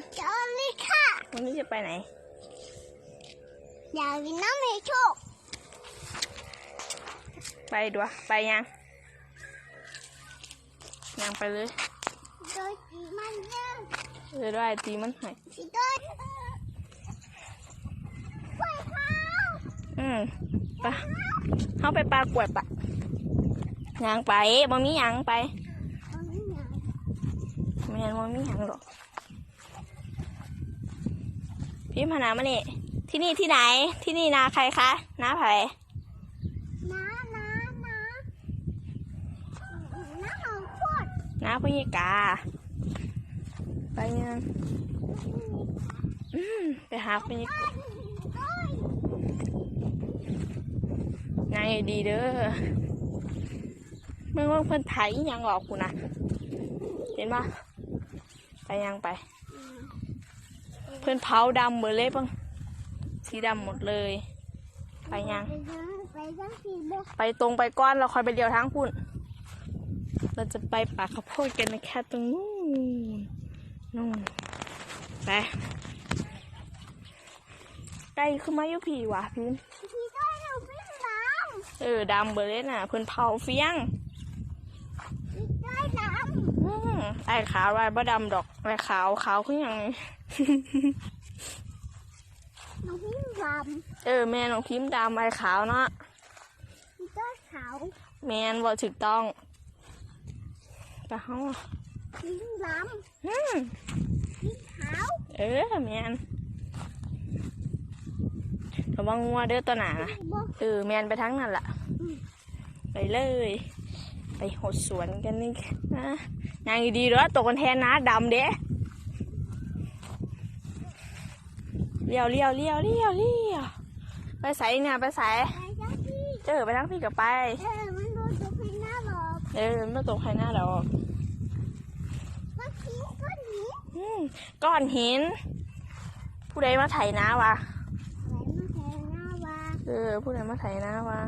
สวัสดีค่ะ วันนี้จะไปไหน อยากกินน้ำมีโชคไปดูวะไปยังยังไปเลยโดยสีมันยังเออด้วยตีมันใหายสีโดยไฟเท้าอืมไปเข้าไปปลากวดปะยังไปบ่มีหยังไปเอาหนังไม่งั้นบ่มีหยังหรอก พี่พนามานี่ที่นี่ที่ไหน ที่นี่นาใครคะนาไผน้าน้าน้าน้าของโคตรนาพญิกา ไปยังอืมไปหาพญิกาโอ้ยนายดีเด้อเมื่อว่าเพิ่นไถอิหยังออกกูนะ เห็นปะไปยังไป เพิ่นเผาดำเบอร์เลยปังสีดำหมดเลย ไปยัง ไปยังไปยังสีบกไปตรงไปก้อนเราคอยไปเดียวทั้งคุณเราจะไปป่าข้าวโพดกันนะแค่ตรงนู้นนู่นไปไกลขึ้นมาอยู่ผีว่ะพิมพ์สีโดยเราเป็นน้เออดำเบอร์เลยน่ะ เพิ่นเผาเฟี้ยงำสีโดยน้อืม ไอ้ขาวไอ้บ่ดำดอกไอ้ขาวขาวขึ้นยังำน้องพี่ดเออแม่น้องพิมพ์ดำไอ้ขาวเนาะำสีโดยขาวแมนบ่ถูกต้องไปเฮาสีดอืมำสีขาวเออแมนระวังงัวเด้อตัวหนานะบกเออแมนไปทั้งนั้นล่ะไปเลย ไปหดสวนกันนี่นะ นางดีๆเด้อตกกันแทนนะดำเด้เลี้ยวเลี้ยวเลี้ยวเลี้ยวเลี้ยวไปใส่เนี่ยไปใส่ไปยังพี่เจอไปทั้งพี่กับไป เออมันโดนตัวพี่หน้าบอกเออไม่ตกใครหน้าดอกว่าทิ้งก็หนีอืมก้อนหิน ผู้ใดมาไถนาวะอะไรมาแทงหน้าว่าเออผู้ใดมาไถนาวะ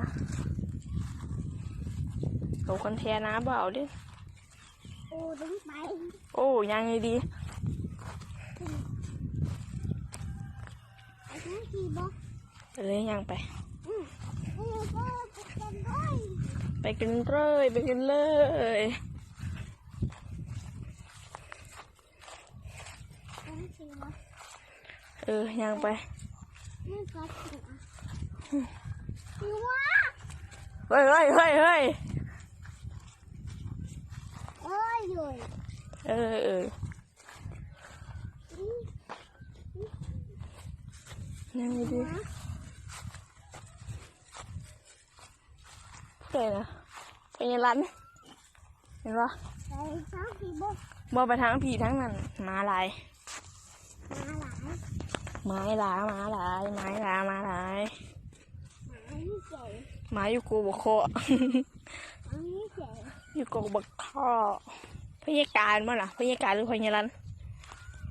โหคนแทน้าเบเอาดิ โอ้ดึงไป โอ้ยังไงดีไอ้ทั้งที่บอกไปเลยยังไปเออก็ไปกันด้วยไปกันเลยไปกันเลยทั้งที่บอกเออยังไปนี่ก็ถึงอะคือว่าเฮ้ยเฮ้ยเฮ้ยเฮ้ย เอ้ยเลยเออเออยังไงดีเจ๋นะไปยังรันเห็นปะไอ้ทั้งที่บอกบอไปทั้งผีทั้งนั้นหมาลายมาหลายไม้ลาหมาลายไม้ลาหมาลายหมาไม่เจ๋งหมาอยู่กูบกโคหมาไม่เจ๋ง อยู่กูบกข้อพยาการมั้งล่ะพยาการหรือพยารัน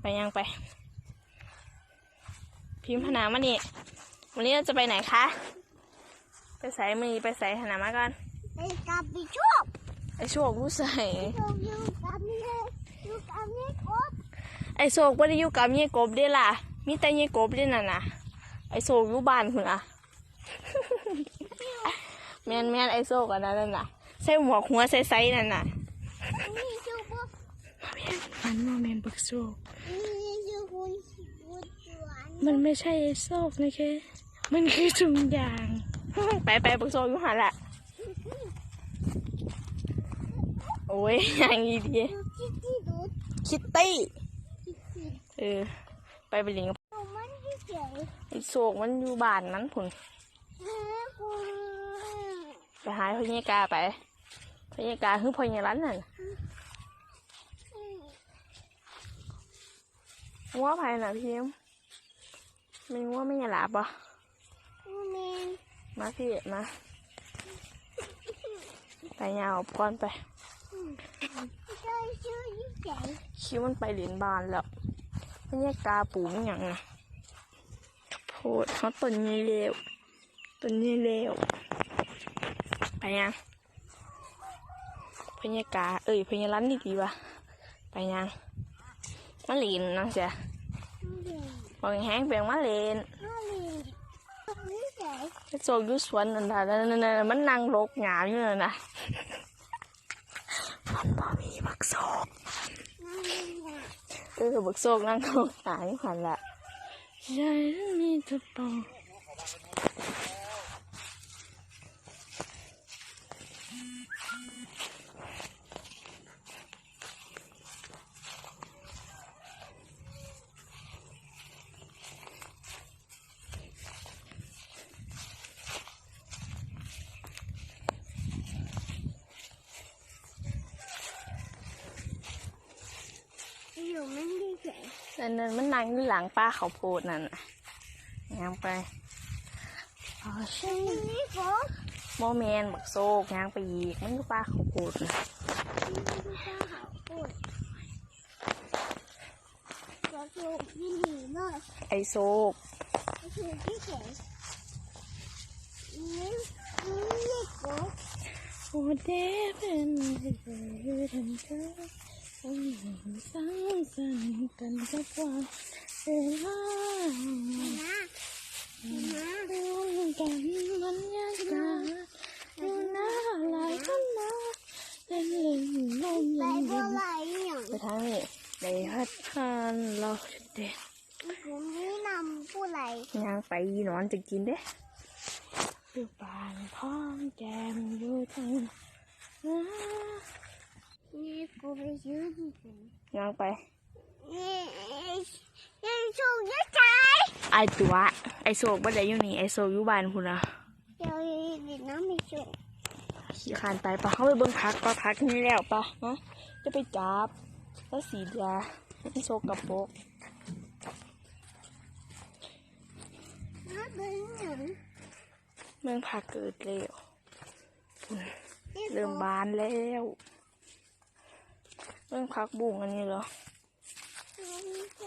ไปยังไป พิมพ์พนามานี่วันนี้เราจะไปไหนคะ ไปใส่มือไปใส่พนามาก่อนไอ้กับพี่โชคไอโชครู้ใส่โชคอยู่กับนี่อยู่กับนี่กบไอโชคไม่ได้อยู่กับเยี่ยกบเด้ล่ะ มีแต่เยี่ยกบเด้น่ะนะไอโชคอยู่บ้านคุณอะแมนแมนไอโชคอันนั้นน่ะ ใส่หมวกหัวใส่ๆนั่นน่ะนี่ชื่อบอกมันว่าแมนบักโชคนี่ชื่อคุณคุณสวนมันไม่ใช่ไอโชคนะแค่มันคือถุงยาง ไปไปบักโชคอยู่หันละโอ้ยอย่างนี้ดีดูที่ที่ดูคิตตี้ที่ที่เออไปไปเลิงกับดูมันที่เจ๋งไอโชคมันอยู่บ้านมันผุนเฮ้ยคุณไปหาพญากาไป พญากาคือพญารันน่ะงัวไผ่น่ะพี่เอ็มไม่งัวไม่หลาบอะคุณเมนมาพี่มาไปยาวก่อนไปชื่อชื่อที่เจ๋งคิดมันไปเหรียญบานแล้วพญากาปูมันอย่างน่ะข้าวโพดเขาต้นนี้เร็วต้นนี้เร็วไปยัง พญากา เอ้ยพญารันนี่ดีวะไปยังมาเหรียญนะเสียบอกแห้งเปลียงมาเลนมาลีนี่เฉยไปโซยุสวนนั่นน่ะนั่นน่ะมันนั่งรกหงายอยู่นั่นน่ะมันบ่มีบักโซ่เออบักโซกนั่งรกหงายอยู่หันละใจมีทุกตองูไม่ได้เฉยนั่นนั่นมันนั่งอยู่หลังป้าเขาโพดนั่นน่ะย่างไปอ๋อใช่นี่โฟกโมเมนบักโซกย่างไปอีกมันอยู่ป้าเขาโพดนะดูตาเขาพูดก็คือยินดีหน่อยไอโซกก็คือที่เฉยนี่นี่โฟกเป็นเคย ทำเธอต้องอยู่สร้างสรรค์กันกับวันเวลานะนะร่วมกันบรรยากาศดูหน้าหลายคนมาเป็นเล่นลมเย็นบ่ไหลอย่างไปทางนี้ได้ฮัดทานเราเด็ดผมนี่นำผู้ไหลย่างไปนอนจะกินเด้ดูปานพร้อมแจมอยู่ทางนั้น นี่กูไปยืนย่างไปนี่ยังชูยังใจไอตัวไอโศกบ่ได้อยู่นี่ไอโศกอยู่บ้านพุ่นนะเดี๋ยวดิน้ำไม่ชูขี่ขานไปปะเขาไปเบิ่งพักปะพักนี่แล้วปะฮะจะไปจับแล้วสีเดียไอโศกกับโปกน้ำเป็นหนึ่งเมืองพักเกิดแล้วพุ่นเริ่มบานแล้ว เมืองพักบุ้งอันนี้เหรอ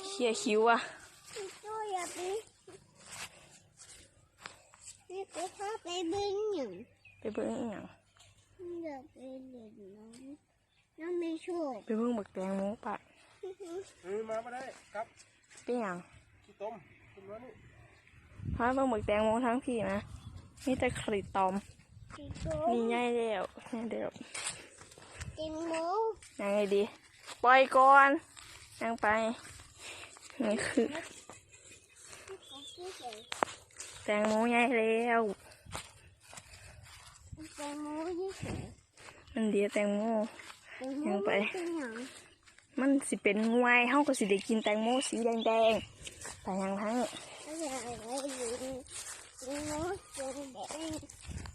เขี่ยคิ้วอะตัวอย่าไปนี่กูพาไปเบิ้งหนึ่งไปเบิ่งอีหยังอย่าไปเล่นน้ำน้ำไม่ชูไปเบิ่งบักแตงโมปะเออมาไม่ได้ครับเป็นหยังที่ต้มต้มแล้วนี่พาเบิ่งบักแตงโมทั้งพี่นะมีแต่คริตอมติดโตนี่ง่ายแล้วง่ายแล้วติดหมู ยังไงดี ปล่อยก่อนยังไป นี่คือ แตงโมใหญ่แล้วแตงโมที่เฉยมันเดียวแตงโมยังไป มันสิเป็นงวยเฮาก็สิได้กินแตงโมสีแดงๆแต่ยังทั้งแตงโมเป็นแดง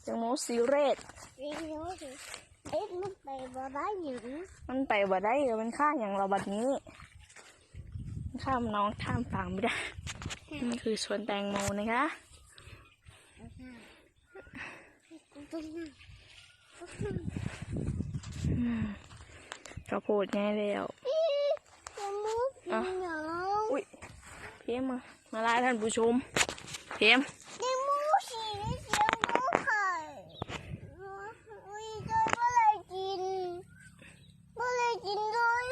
แตงโมสีเรดแตงโมสิ เอ็ดมันไปบ่ได้หยังมันไปบ่ได้เลยมันค่าอย่างเราบัดนี้มันข้ามน้องข้ามฝั่งไม่ได้นี่คือสวนแตงโมนะคะกูต้องนั่งข้าวโพดง่ายแล้วแตงโมเป็นหยังอุ้ย เพียมมา มาไล่ท่านผู้ชม เพียมแตงโมสีเสียงโมไข่อุ้ยจอยเมื่อไรกินเมื่อไรกินด้วย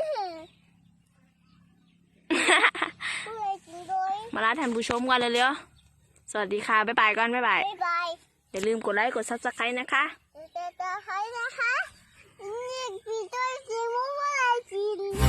เมื่อไรกินด้วย มาไล่ท่านผู้ชมกันเลยเร็วๆสวัสดีค่ะบ๊ายบายก่อนบ๊ายบายบ๊ายบายอย่าลืมกดไลค์กดซับสไครต์นะคะจะจะให้นะคะนี่พี่ต้อยกินเมื่อไรกิน